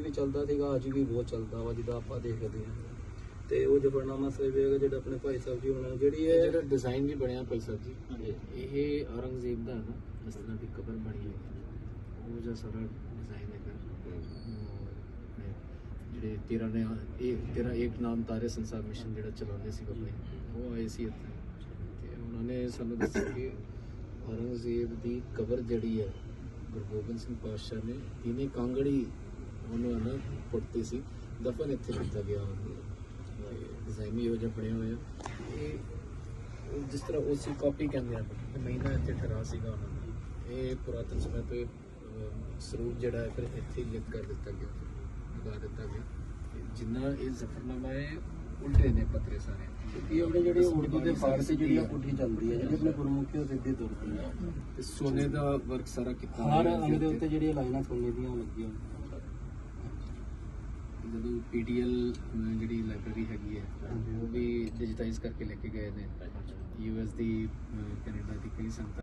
ਵੀ ਚੱਲਦਾ ਸੀਗਾ ਅੱਜ ਵੀ ਬਹੁਤ ਚੱਲਦਾ ਵਾ ਜਿੱਦਾਂ ਆਪਾਂ ਦੇਖਦੇ ਹਾਂ। ਤੇ ਉਹ ਜਫਰਨਾਮਾ ਸਾਹਿਬ ਹੈਗਾ ਜਿਹੜਾ ਆਪਣੇ ਭਾਈ ਸਾਹਿਬ ਜੀ ਉਹਨਾਂ ਨੇ ਜਿਹੜੀ ਇਹ ਹੈ ਜਿਹੜਾ ਡਿਜ਼ਾਈਨ ਵੀ ਬਣਿਆ ਭਾਈ ਸਾਹਿਬ ਜੀ ਇਹ ਔਰੰਗਜ਼ੇਬ ਦਾ ਹੈ ਨਾ ਇਸ ਤਰ੍ਹਾਂ ਦੀ ਕਬਰ ਬਣੀ ਹੈ। ਉਹ ਜਿਹਾ ਸਾਰਾ ਡਿਜ਼ਾਈਨ ਆਪਣੇ ਜਿਹੜੇ ਤੇਰਾ ਨੇ ਇਹ ਤੇਰਾ ਇੱਕ ਨਾਮ ਤਾਰੇ ਸੰਸਾਰ ਮਿਸ਼ਨ ਜਿਹੜਾ ਚਲਾਉਂਦੇ ਸੀ ਬਾਬਾ ਉਹ ਆਏ ਸੀ ਇੱਥੇ। ਤੇ ਉਹਨਾਂ ਨੇ ਸਾਨੂੰ ਦੱਸਿਆ ਕਿ ਔਰੰਗਜ਼ੇਬ ਦੀ ਕਬਰ ਜਿਹੜੀ ਹੈ ਗੁਰੂ ਗੋਬਿੰਦ ਸਿੰਘ ਪਾਤਸ਼ਾਹ ਨੇ ਇਹਨੇ ਕਾਂਗੜੀ ਉਹਨੂੰ ਨਾ ਪੁੱਟਤੀ ਸੀ। ਦਫਨ ਇੱਥੇ ਕੀਤਾ ਗਿਆ ਉਹਨੂੰ। ਵੀ ਉਹ ਜਿਹਾ ਬਣਿਆ ਹੋਇਆ। ਇਹ ਜਿਸ ਤਰ੍ਹਾਂ ਉਸੇ ਕਾਪੀ ਕਹਿੰਦੇ ਆ ਮਹੀਨਾ ਇੱਥੇ ਠਰਾ ਸੀਗਾ ਉਹਨਾਂ ਦਾ। ਇਹ ਪੁਰਾਤਨ ਸਮੇਂ ਤੋਂ ਇਹ, ਸਰੂਪ ਜਿਹੜਾ ਹੈ ਫਿਰ ਇੱਥੇ ਹੀ ਲਿਖ ਕਰ ਦਿੱਤਾ ਗਿਆ। ਲਗਾ ਦਿੱਤਾ ਗਿਆ। ਜਿੰਨਾ ਇਹ ਜ਼ਫਰਨਾਮਾ ਹੈ ਉਲਟੇ ਨੇ ਪੱਤਰੇ ਸਾਰੇ। ਇਹ ਆਪਣੇ ਜਿਹੜੇ ਉਰਦੂ ਤੇ ਫਾਰਸੀ ਜਿਹੜੀ ਪੁੱਠੀ ਚੱਲਦੀ ਹੈ। ਜਿਹੜੀ ਆਪਣੇ ਗੁਰਮੁਖੀ ਸਿੱਧੀ ਤੁਰਦੀ ਹੈ। ਤੇ ਸੋਨੇ ਦਾ ਵਰਕ ਸਾਰਾ ਕੀਤਾ ਹਰ ਅੰਗ ਦੇ ਉੱਤੇ ਜਿਹੜੀਆਂ ਲਾਈਨਾਂ ਸੋਨੇ ਦੀਆਂ ਲੱਗੀਆਂ ਜਦੋਂ ਪੀਡੀਐਲ ਜਿਹੜੀ ਲਾਇਬ੍ਰੇਰੀ ਹੈਗੀ ਹੈ ਉਹ ਵੀ ਡਿਜੀਟਾਈਜ਼ ਕਰਕੇ ਲੈ ਕੇ ਗਏ ਨੇ। ਯੂਐਸ ਦੀ ਕੈਨੇਡਾ ਦੀ ਕਈ ਸੰਗਤਾਂ